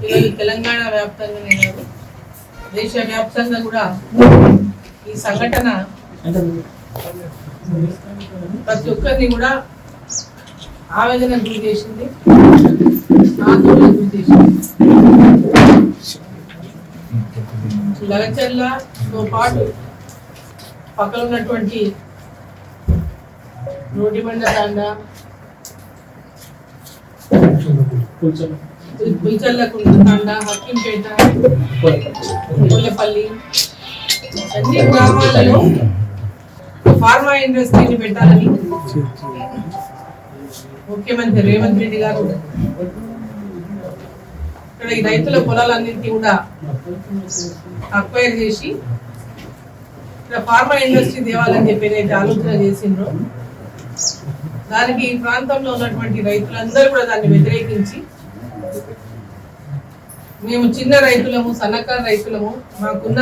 ఈరోజు తెలంగాణ వ్యాప్తంగానే కాదు దేశ వ్యాప్తంగా కూడా ఈ సంఘటన ప్రతి ఒక్కరిని కూడా ఆవేదన గురి చేసింది ఆందోళన గురి చేసింది. లగచర్లతో పాటు పక్కన ఉన్నటువంటి రోడ్డిబండ తాండ పుల్చల్ల తాండ హక్కింపేట కొల్లపల్లి అన్ని గ్రామాలలో ఫార్మా ఇండస్ట్రీని పెట్టాలని ముఖ్యమంత్రి రేవంత్ రెడ్డి గారు. ఇక్కడ ఈ రైతుల పొలాలన్నింటినీ కూడా అక్వైర్ చేసి ఇక్కడ ఫార్మా ఇండస్ట్రీ తేవాలని చెప్పి ఏదైతే ఆలోచన చేసిండ్రో. దానికి ఈ ప్రాంతంలో ఉన్నటువంటి రైతులందరూ కూడా దాన్ని వ్యతిరేకించి మేము చిన్న రైతులము సన్నకారు రైతులము మాకున్న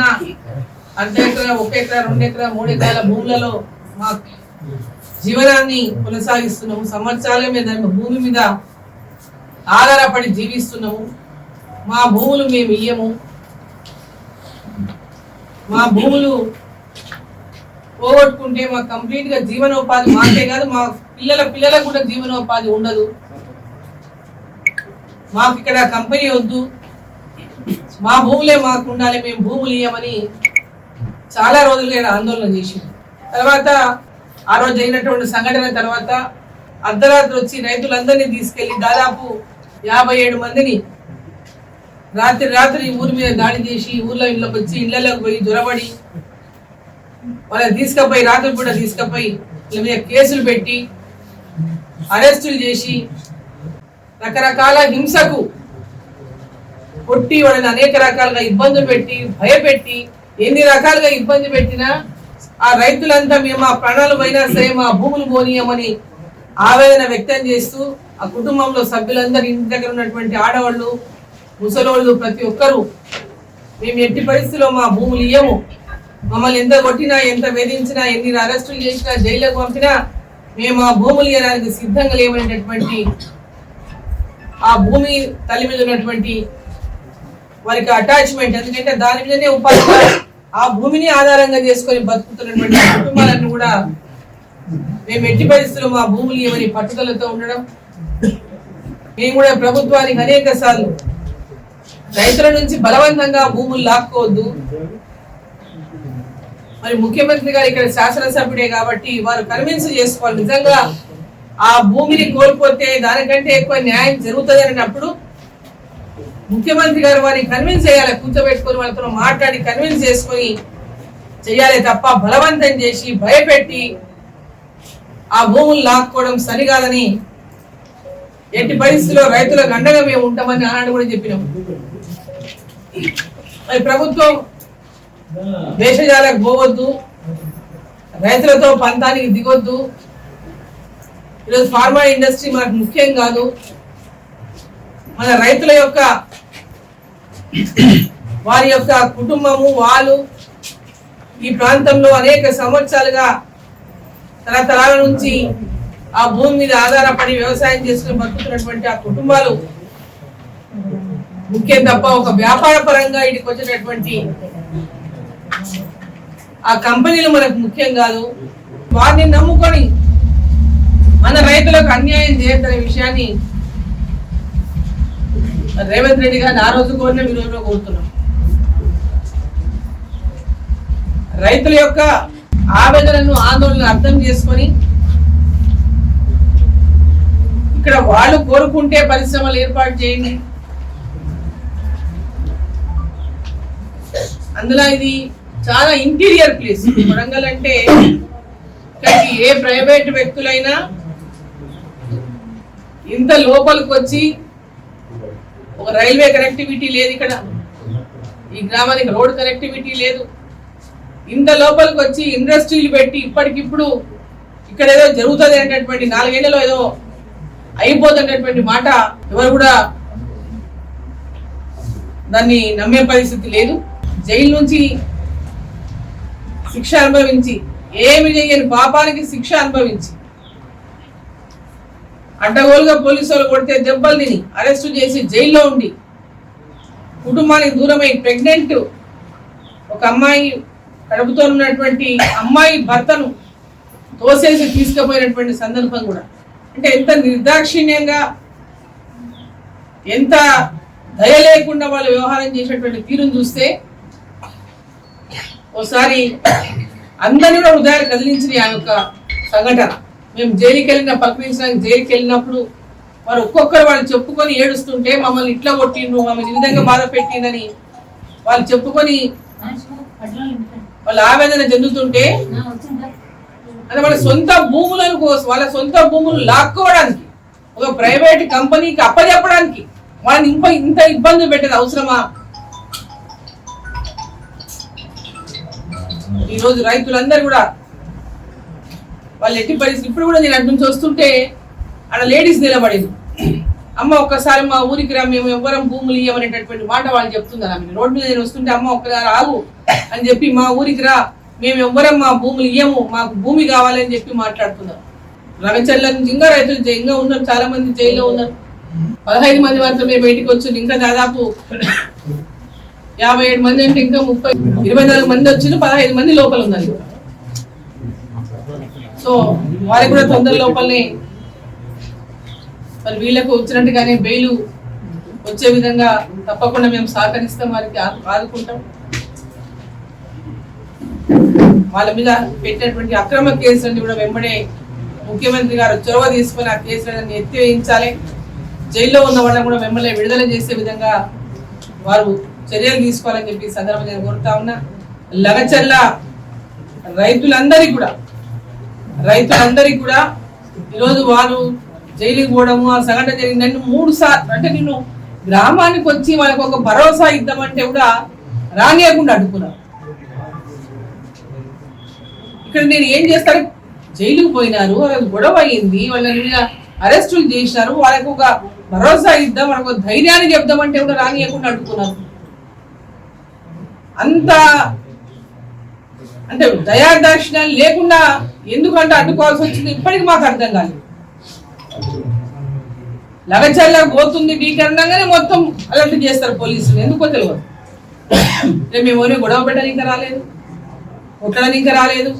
అర్ధ ఎకరా ఒక ఎకరా రెండు ఎకరా మూడు ఎకరాల భూములలో మా జీవనాన్ని కొనసాగిస్తున్నాము. సంవత్సరాల మీద భూమి మీద ఆధారపడి జీవిస్తున్నాము. మా భూములు మేము ఇయ్యము. మా భూములు పోగొట్టుకుంటే మా కంప్లీట్గా జీవనోపాధి మాకే కాదు మా పిల్లల పిల్లలకు కూడా జీవనోపాధి ఉండదు. మాకు ఇక్కడ కంపెనీ వద్దు. మా భూములే మాకు ఉండాలి మేము భూములు ఇయ్యమని చాలా రోజులుగా ఆందోళన చేసింది తర్వాత ఆ రోజు అయినటువంటి సంఘటన తర్వాత అర్ధరాత్రి వచ్చి రైతులందరినీ తీసుకెళ్ళి దాదాపు యాభై ఏడు మందిని రాత్రి రాత్రి ఊరి మీద దాడి చేసి ఊర్లో ఇళ్ళకి వచ్చి ఇళ్ళలోకి పోయి జ్వరబడి వాళ్ళని తీసుకుపోయి రాత్రి పూట తీసుకపోయి వీళ్ళ మీద కేసులు పెట్టి అరెస్టులు చేసి రకరకాల హింసకు కొట్టి వాళ్ళని అనేక రకాలుగా ఇబ్బందులు పెట్టి భయపెట్టి ఎన్ని రకాలుగా ఇబ్బంది పెట్టినా ఆ రైతులంతా మేము ఆ ప్రాణాలు పోయినా సరే మా భూములు పోనీయమని ఆవేదన వ్యక్తం చేస్తూ ఆ కుటుంబంలో సభ్యులందరూ ఇంటి దగ్గర ఉన్నటువంటి ఆడవాళ్ళు ముసలోళ్ళు ప్రతి ఒక్కరూ మేము ఎట్టి పరిస్థితిలో మా భూములు ఇయ్యము. మమ్మల్ని ఎంత కొట్టినా ఎంత వేధించినా ఎన్ని అరెస్టులు చేసినా జైలుకు పంపినా మేము ఆ భూములు ఇవ్వడానికి సిద్ధంగా లేవనేటటువంటి ఆ భూమి తల్లి మీద ఉన్నటువంటి వారికి అటాచ్మెంట్ ఎందుకంటే దాని మీదనే ఉపాధి ఆ భూమిని ఆధారంగా చేసుకొని బతుకుతున్నటువంటి కుటుంబాలను కూడా మేము ఎట్టి పరిస్థితులు మా భూములు ఏమని పట్టుదలతో ఉండడం. మేము కూడా ప్రభుత్వానికి అనేక సార్లు రైతుల నుంచి బలవంతంగా భూములు లాక్కోవద్దు. మరి ముఖ్యమంత్రి గారు ఇక్కడ శాసనసభ్యుడే కాబట్టి వారు కన్విన్స్ చేసుకోవాలి. నిజంగా ఆ భూమిని కోల్పోతే దానికంటే ఎక్కువ న్యాయం జరుగుతుంది అన్నప్పుడు ముఖ్యమంత్రి గారు వారిని కన్విన్స్ చేయాలి కూర్చోబెట్టుకొని వాళ్ళతో మాట్లాడి కన్విన్స్ చేసుకొని చేయాలి తప్ప బలవంతం చేసి భయపెట్టి ఆ భూములు లాక్కోవడం సరికాదని ఎట్టి పరిస్థితుల్లో రైతులకు అండగా మేము ఉంటామని ఆనాడు కూడా చెప్పినాం. మరి ప్రభుత్వం దేశజాలకు పోవద్దు రైతులతో పంతానికి దిగొద్దు. ఈరోజు ఫార్మా ఇండస్ట్రీ మనకు ముఖ్యం కాదు. మన రైతుల యొక్క వారి యొక్క కుటుంబము వాళ్ళు ఈ ప్రాంతంలో అనేక సంవత్సరాలుగా తరతరాల నుంచి ఆ భూమి మీద ఆధారపడి వ్యవసాయం చేసుకుని బతుకుతున్నటువంటి ఆ కుటుంబాలు ముఖ్యం తప్ప ఒక వ్యాపార పరంగా ఇటుకు వచ్చినటువంటి ఆ కంపెనీలు మనకు ముఖ్యం కాదు. వారిని నమ్ముకొని మన రైతులకు అన్యాయం చేయొద్దనే విషయాన్ని రేవంత్ రెడ్డి గారిని ఆ రోజు కోరిన మీరు కోరుతున్నాం. రైతుల యొక్క ఆవేదనను ఆందోళన అర్థం చేసుకొని ఇక్కడ వాళ్ళు కోరుకుంటే పరిశ్రమలు ఏర్పాటు చేయండి. అందులో ఇది చాలా ఇంటీరియర్ ప్లేస్. వరంగల్ అంటే ఇక్కడికి ఏ ప్రైవేట్ వ్యక్తులైనా ఇంత లోపలికి వచ్చి ఒక రైల్వే కనెక్టివిటీ లేదు ఇక్కడ. ఈ గ్రామానికి రోడ్ కనెక్టివిటీ లేదు. ఇంత లోపలికి వచ్చి ఇండస్ట్రీలు పెట్టి ఇప్పటికిప్పుడు ఇక్కడ ఏదో జరుగుతుంది అనేటటువంటి నాలుగేళ్ళలో ఏదో అయిపోతున్నటువంటి మాట ఎవరు కూడా దాన్ని నమ్మే పరిస్థితి లేదు. జైలు నుంచి శిక్ష అనుభవించి ఏమి చేయని పాపానికి శిక్ష అనుభవించి అడ్డగోలుగా పోలీసు వాళ్ళు కొడితే దెబ్బలు తిని అరెస్టు చేసి జైల్లో ఉండి కుటుంబానికి దూరమై ప్రెగ్నెంట్ ఒక అమ్మాయి కడుపుతో ఉన్నటువంటి అమ్మాయి భర్తను తోసేసి తీసుకుపోయినటువంటి సందర్భం కూడా. అంటే ఎంత నిర్దాక్షిణ్యంగా ఎంత దయ లేకుండా వాళ్ళు వ్యవహారం చేసేటువంటి తీరును చూస్తే ఒకసారి అందరినీ కూడా హృదయాలు కదిలించిన ఆ యొక్క సంఘటన. మేము జైలుకి వెళ్ళిన పక్కనించడానికి జైలుకి వెళ్ళినప్పుడు వారు ఒక్కొక్కరు వాళ్ళు చెప్పుకొని ఏడుస్తుంటే మమ్మల్ని ఇట్లా కొట్టిండ్రు మమ్మల్ని ఈ విధంగా బాధ పెట్టిందని వాళ్ళు చెప్పుకొని వాళ్ళు ఆవేదన చెందుతుంటే అంటే వాళ్ళ సొంత భూములను కోసం వాళ్ళ సొంత భూములు లాక్కోవడానికి ఒక ప్రైవేట్ కంపెనీకి అప్పచెప్పడానికి వాళ్ళని ఇంప ఇంత ఇబ్బంది పెట్టేది అవసరమా? ఈరోజు రైతులందరూ కూడా వాళ్ళు ఎట్టి పరిస్థితి ఇప్పుడు కూడా నేను అటు నుంచి వస్తుంటే ఆడ లేడీస్ నిలబడింది అమ్మ ఒక్కసారి మా ఊరికి రా మేము ఎవ్వరం భూములు ఇవ్వమనేటటువంటి మాట వాళ్ళు చెప్తున్నారు ఆమె రోడ్డు మీద నేను వస్తుంటే అమ్మ ఒక్కసారి ఆగు అని చెప్పి మా ఊరికి రా మేము ఎవ్వరం మా భూములు ఇయ్యము మాకు భూమి కావాలని చెప్పి మాట్లాడుతున్నారు. రవిచర్ల నుంచి ఇంకా రైతులు జై- ఇంకా ఉన్నారు చాలా మంది జైల్లో ఉన్నారు. పదహైదు మంది మాత్రమే బయటికి వచ్చింది ఇంకా దాదాపు యాభై ఏడు మంది అంటే ఇంకా ముప్పై ఇరవై నాలుగు మంది వచ్చింది పదహైదు మంది లోపల ఉన్నారు. సో వారికి కూడా తొందర లోపలనే మరి వీళ్ళకు వచ్చినట్టుగానే బెయిల్ వచ్చే విధంగా తప్పకుండా మేము సహకరిస్తాం వారికి ఆదుకుంటాం. వాళ్ళ మీద పెట్టినటువంటి అక్రమ కేసులన్నీ కూడా వెంబడే ముఖ్యమంత్రి గారు చొరవ తీసుకొని ఆ కేసులను ఎత్తివేయించాలి. జైల్లో ఉన్న వాళ్ళని కూడా వెంబడే విడుదల చేసే విధంగా వారు చర్యలు తీసుకోవాలని చెప్పి సందర్భంగా నేను కోరుతా ఉన్నా. లగచల్ల రైతులందరికీ కూడా రైతులందరికీ కూడా ఈరోజు వారు జైలుకి పోవడము ఆ సంఘటన జరిగింది నన్ను మూడు సార్లు అంటే నేను గ్రామానికి వచ్చి వాళ్ళకి ఒక భరోసా ఇద్దామంటే కూడా రానియకుండా అడ్డుకున్నారు ఇక్కడ నేను ఏం చేస్తాను? జైలుకు పోయినారు వాళ్ళకి గొడవ అయింది వాళ్ళని అరెస్టులు చేసినారు వాళ్ళకి ఒక భరోసా ఇద్దాం వాళ్ళకు ధైర్యాన్ని చెప్దామంటే కూడా రానియకుండా అడ్డుకున్నారు. అంత అంటే దయాదాక్షిణ్యాలు లేకుండా ఎందుకంటే అడ్డుకోవాల్సి వచ్చింది ఇప్పటికి మాకు అర్థం కాలేదు. లగచల్ల పోతుంది డీకరణంగానే మొత్తం అలర్ట్ చేస్తారు పోలీసులు. ఎందుకో తెలియదు. రేపు మేము ఎవరిని గొడవ పెట్టడానికి ఇంకా రాలేదు. కొట్టడానికి ఇంకా రాలేదు.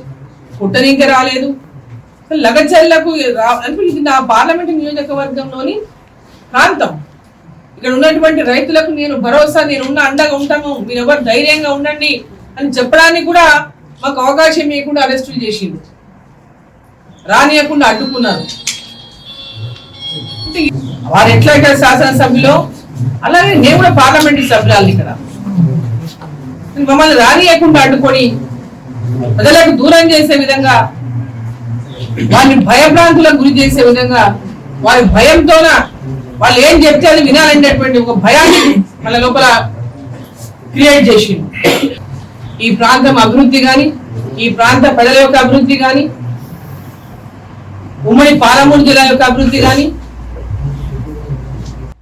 కుట్టని ఇంకా రాలేదు. లగచల్లకు రా- అంటే ఇది నా పార్లమెంట్ నియోజకవర్గంలోని ప్రాంతం. ఇక్కడ ఉన్నటువంటి రైతులకు నేను భరోసా నేను ఉన్న అండగా ఉంటాను. మీరు ఎవరు ధైర్యంగా ఉండండి అని చెప్పడానికి కూడా మాకు అవకాశం ఇవ్వకుండా అరెస్టులు చేసిండు రానియకుండా అడ్డుకున్నారు. వారు ఎట్లా ఇక్కడ శాసనసభ్యులో అలాగే నేను కూడా పార్లమెంట్ సభ్యురాలు ఇక్కడ. మమ్మల్ని రానియకుండా అడ్డుకొని ప్రజలకు దూరం చేసే విధంగా వారిని భయభ్రాంతులకు గురి చేసే విధంగా వారి భయంతోన వాళ్ళు ఏం చెప్తే అది వినాలనేటువంటి ఒక భయాన్ని వాళ్ళ లోపల క్రియేట్ చేసింది ఈ ప్రాంతం అభివృద్ధి కానీ ఈ ప్రాంత ప్రజల యొక్క అభివృద్ధి కానీ ఉమ్మడి పాలమూరు జిల్లా యొక్క అభివృద్ధి కానీ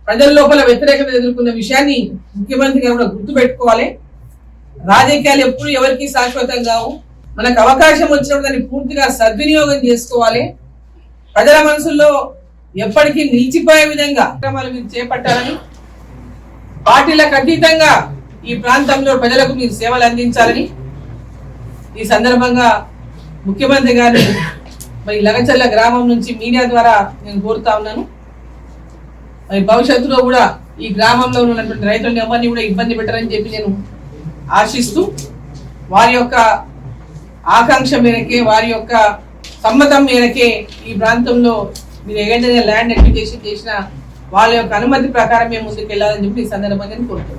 ప్రజల లోపల వ్యతిరేకత ఎదుర్కొన్న విషయాన్ని ముఖ్యమంత్రి గారు కూడా గుర్తుపెట్టుకోవాలి. రాజకీయాలు ఎప్పుడు ఎవరికి శాశ్వతం కావు. మనకు అవకాశం వచ్చినప్పుడు దాన్ని పూర్తిగా సద్వినియోగం చేసుకోవాలి. ప్రజల మనసుల్లో ఎప్పటికీ నిలిచిపోయే విధంగా కార్యక్రమాలు మీరు చేపట్టాలని పార్టీలకు అతీతంగా ఈ ప్రాంతంలో ప్రజలకు మీరు సేవలు అందించాలని ఈ సందర్భంగా ముఖ్యమంత్రి గారిని మరి లగచల్ల గ్రామం నుంచి మీడియా ద్వారా నేను కోరుతా ఉన్నాను. మరి భవిష్యత్తులో కూడా ఈ గ్రామంలో ఉన్నటువంటి రైతులను ఎవరిని కూడా ఇబ్బంది పెట్టరని చెప్పి నేను ఆశిస్తూ వారి యొక్క ఆకాంక్ష మేరకే వారి యొక్క సమ్మతం మేరకే ఈ ప్రాంతంలో మీరు ఏదైనా ల్యాండ్ అక్విజిషన్ చేసిన వాళ్ళ యొక్క అనుమతి ప్రకారం మేము ముందుకు వెళ్ళాలని చెప్పి ఈ సందర్భంగా నేను కోరుతున్నాను.